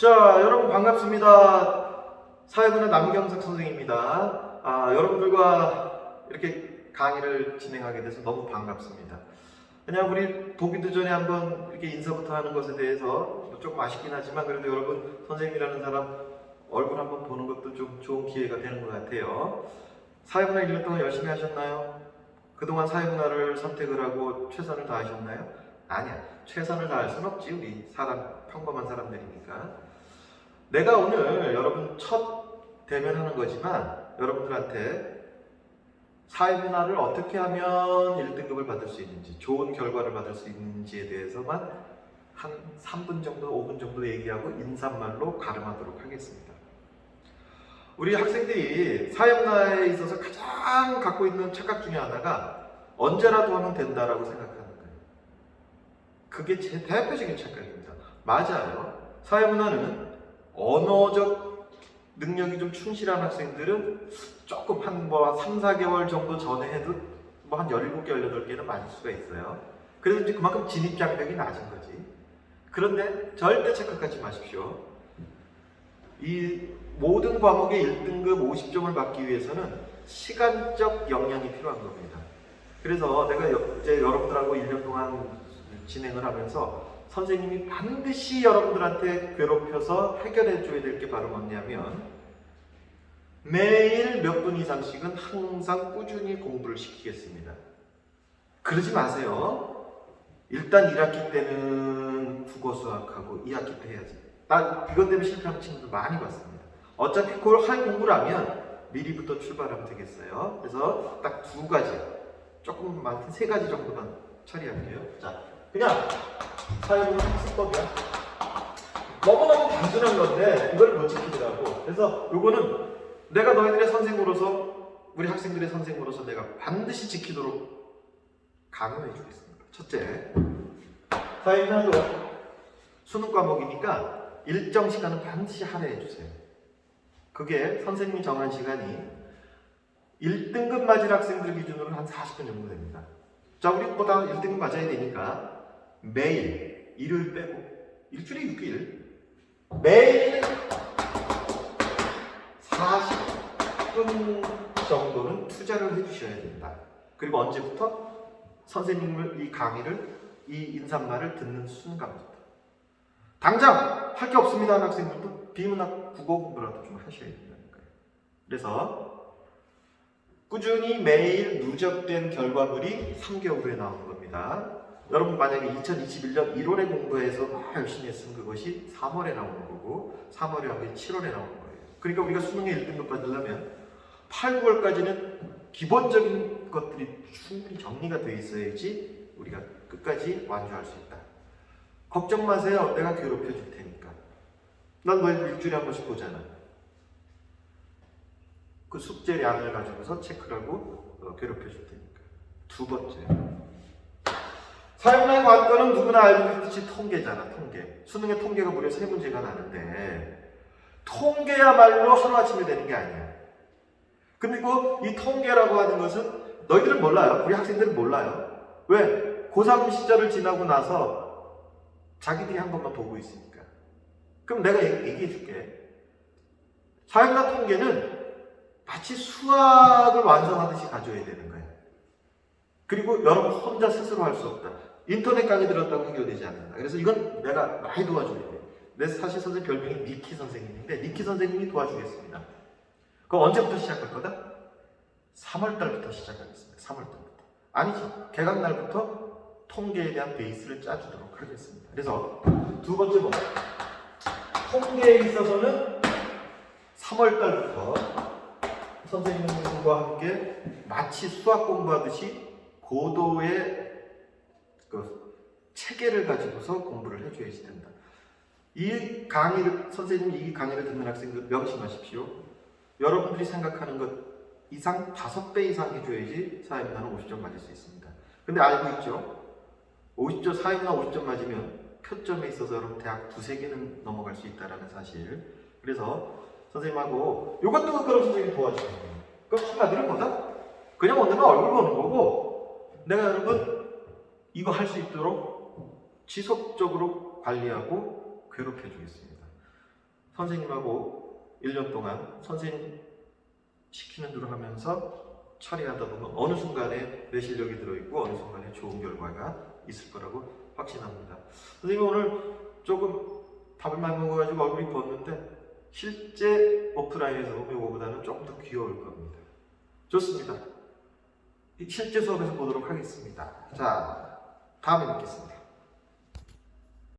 자, 여러분 반갑습니다. 사회문화 남경석 선생입니다. 아, 여러분들과 이렇게 강의를 진행하게 돼서 너무 반갑습니다. 그냥 우리 보기도 전에 한번 이렇게 인사부터 하는 것에 대해서 조금 아쉽긴 하지만 그래도 여러분 선생님이라는 사람 얼굴 한번 보는 것도 좀 좋은 기회가 되는 것 같아요. 사회문화 1년 동안 열심히 하셨나요? 그동안 사회문화를 선택을 하고 최선을 다하셨나요? 아니야. 최선을 다할 순 없지. 우리 사람, 평범한 사람들이니까. 내가 오늘 여러분 첫 대면하는 거지만 여러분들한테 사회문화를 어떻게 하면 1등급을 받을 수 있는지, 좋은 결과를 받을 수 있는지에 대해서만 한 3분 정도, 5분 정도 얘기하고 인사말로 가름하도록 하겠습니다. 우리 학생들이 사회문화에 있어서 가장 갖고 있는 착각 중에 하나가 언제라도 하면 된다라고 생각하는 거예요. 그게 제 대표적인 착각입니다. 맞아요. 사회문화는 언어적 능력이 좀 충실한 학생들은 조금 한뭐 3, 4개월 정도 전에 해도 뭐 한 17개, 18개는 맞을 수가 있어요. 그래서 이제 그만큼 진입 장벽이 낮은 거지. 그런데 절대 착각하지 마십시오. 이 모든 과목의 1등급 50점을 받기 위해서는 시간적 역량이 필요한 겁니다. 그래서 내가 여- 이제 여러분들하고 1년 동안 진행을 하면서 선생님이 반드시 여러분들한테 괴롭혀서 해결해 줘야 될 게 바로 뭐냐면 매일 몇 분 이상씩은 항상 꾸준히 공부를 시키겠습니다. 그러지 마세요. 일단 1학기 때는 국어 수학하고 2학기 때 해야지. 나 이것 때문에 실패하는 친구들 많이 봤습니다. 어차피 그걸 할 공부를 하면 미리부터 출발하면 되겠어요. 그래서 딱 두 가지, 조금 많은 세 가지 정도만 처리할게요. 자, 그냥 사회문화 학습법이야. 너무너무 단순한 건데 이걸 못 지키더라고. 그래서 요거는 내가 너희들의 선생으로서 우리 학생들의 선생으로서 내가 반드시 지키도록 강요해 주겠습니다. 첫째, 사회문화도 수능 과목이니까 일정 시간은 반드시 할애해 주세요. 그게 선생님이 정한 시간이 1등급 맞을 학생들 기준으로 한 40분 정도 됩니다. 자, 우리 보다 1등급 맞아야 되니까 매일, 일요일 빼고, 일주일에 6일, 매일 40분 정도는 투자를 해주셔야 된다. 그리고 언제부터? 선생님을 이 강의를, 이 인사말을 듣는 순간부터. 당장 할 게 없습니다 하는 학생들도 비문학 국어 공부라도 좀 하셔야 된다는 거예요. 그래서 꾸준히 매일 누적된 결과물이 3개월 후에 나오는 겁니다. 여러분 만약에 2021년 1월에 공부해서 막 열심히 했으면 그것이 3월에 나오는 거고 3월에 한게 7월에 나오는 거예요. 그러니까 우리가 수능에 1등급 받으려면 8, 9월까지는 기본적인 것들이 충분히 정리가 되어 있어야지 우리가 끝까지 완주할 수 있다. 걱정 마세요. 내가 괴롭혀 줄 테니까. 난 너희들 일주일에 한 번씩 보잖아. 그 숙제량을 가지고서 체크를 하고 어, 괴롭혀 줄 테니까. 두 번째. 사용량의 관건은 누구나 알고 있듯이 통계잖아, 통계. 수능에 통계가 무려 세 문제가 나는데, 통계야말로 하루아침에 되는 게 아니야. 그리고 이 통계라고 하는 것은 너희들은 몰라요. 우리 학생들은 몰라요. 왜? 고3 시절을 지나고 나서 자기들이 한 것만 보고 있으니까. 그럼 내가 얘기- 얘기해 줄게. 사용량 통계는 마치 수학을 완성하듯이 가져야 되는 거예요. 그리고 여러분 혼자 스스로 할 수 없다. 인터넷 강의 들었다고 해결되지 않는다. 그래서 이건 내가 많이 도와줘야 돼. 내 사실 선생님 별명이 니키 선생님인데 니키 선생님이 도와주겠습니다. 그럼 언제부터 시작할 거다? 3월 달부터 시작하겠습니다. 3월 달부터. 아니지. 개강 날부터 통계에 대한 베이스를 짜주도록 하겠습니다. 그래서 두 번째 뭐? 통계에 있어서는 3월 달부터 선생님과 함께 마치 수학 공부하듯이 고도의 그 체계를 가지고서 공부를 해줘야지 된다. 이 강의를 선생님이 이 강의를 듣는 학생들 명심하십시오. 여러분들이 생각하는 것 이상 다섯 배 이상 해줘야지 사회문화는 50점 맞을 수 있습니다. 근데 알고 있죠? 50점 사회문화 50점 맞으면 표점에 있어서 여러분 대학 두세 개는 넘어갈 수 있다라는 사실. 그래서 선생님하고 이것도 그럼 선생님이 도와주는 거예요. 그럼 한마디로 뭐다? 그냥 오늘은 얼굴 보는 거고 내가 여러분 이거 할 수 있도록 지속적으로 관리하고 괴롭혀 주겠습니다. 선생님하고 1년 동안 선생님 시키는 대로 하면서 처리하다 보면 어느 순간에 내 실력이 들어있고 어느 순간에 좋은 결과가 있을 거라고 확신합니다. 선생님 오늘 조금 밥을 많이 먹어가지고 얼굴이 벗는데 실제 오프라인에서 보면 이거보다는 조금 더 귀여울 겁니다. 좋습니다. 이 실제 수업에서 보도록 하겠습니다. 자, 다음에 뵙겠습니다.